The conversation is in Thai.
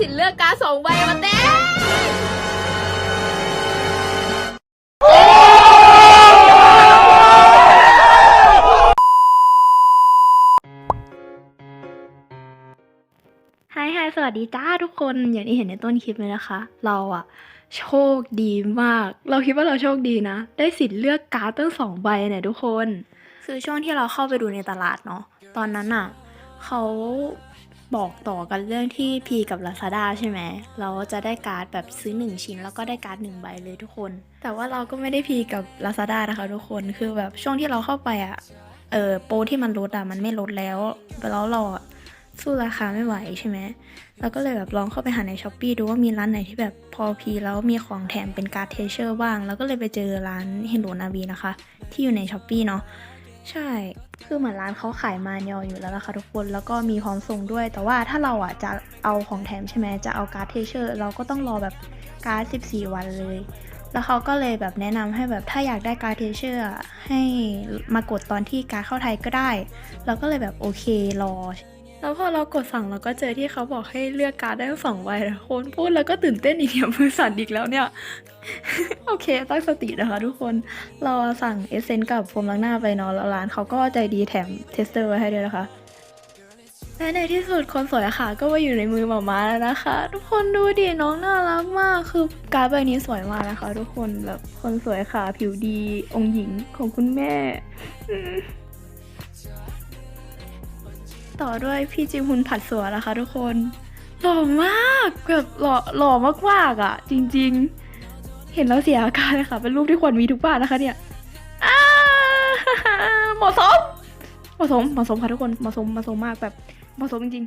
สิทธิ์เลือกการดสองใบมาเต้ไฮไฮสวัสดีจ้าทุกคนอย่างที่เห็นในต้นคลิปเลยนะคะ เราอะโชคดีมาก เราคิดว่าเราโชคดีนะ ได้สิทธิ์เลือกการ์ดตั้งสองใบเนี่ยทุกคน คือช่วงที่เราเข้าไปดูในตลาดเนาะตอนนั้นอะเขา บอกต่อกันเรื่องที่พีกับ Lazada ใช่ไหม เราจะได้การ์ดแบบซื้อ 1 ชิ้น แล้วก็ได้การ์ดหนึ่งใบเลยทุกคน แต่ว่าเราก็ไม่ได้พีกับ Lazada นะคะทุกคน คือแบบช่วงที่เราเข้าไปอะเออโปรที่มันลดอะมันไม่ลดแล้ว แล้วเราอะสู้ราคาไม่ไหวใช่ไหมเราก็เลยแบบลองเข้าไปหาในช้อปปีดูว่ามีร้านไหนที่แบบพอพีแล้วมีของแถมเป็นการ์ดเทเชอร์บ้าง แล้วก็เลยไปเจอร้านเฮนโดนาบีนะคะ ที่อยู่ในช้อปปีเนาะ ใช่ คือเหมือนร้านเขาขายมาเนียอยู่แล้วนะคะทุกคน แล้วก็มีพร้อมส่งด้วย แต่ว่าถ้าเราอะจะเอาของแถมใช่ไหมจะเอาการ์ดเทเชอร์ เราก็ต้องรอแบบการ์ด 14 วันเลย แล้วเขาก็เลยแบบแนะนำให้แบบถ้าอยากได้การ์ดเทเชอร์ให้มากดตอนที่การ์ดเข้าไทยก็ได้ เราก็เลยแบบโอเครอ แล้วพอเรากดสั่งเราก็เจอที่เขาบอกให้เลือกการ์ดได้ทั้งสองใบนะคนพูดแล้วก็ตื่นเต้นอีกเนี่ยมือสั่นอีกแล้วเนี่ย โอเคตั้งสตินะคะทุกคนเราสั่งเอเซนกับโฟมล้างหน้าไปเนาะแล้วร้านเขาก็ใจดีแถมเทสเตอร์ไว้ให้ด้วยนะคะและในที่สุดคนสวยค่ะ ก็มาอยู่ในมือหมาม้าแล้วนะคะ ทุกคนดูดิน้องน่ารักมากคือการ์ดใบนี้สวยมากนะคะ ทุกคนแบบคนสวยค่ะ ผิวดีองค์หญิงของคุณแม่ ต่อด้วยพี่จิมฮุนผัดสวนะคะ ทุกคนหล่อมากแบบหล่อหล่อมากๆอะ จริง ๆ เห็นแล้วเสียอาการเลยค่ะ เป็นรูปที่ควรมีทุกบ้านนะคะเนี่ยเหมาะสมเหมาะสมเหมาะสมค่ะทุกคนเหมาะสมเหมาะสมมากแบบเหมาะสมจริง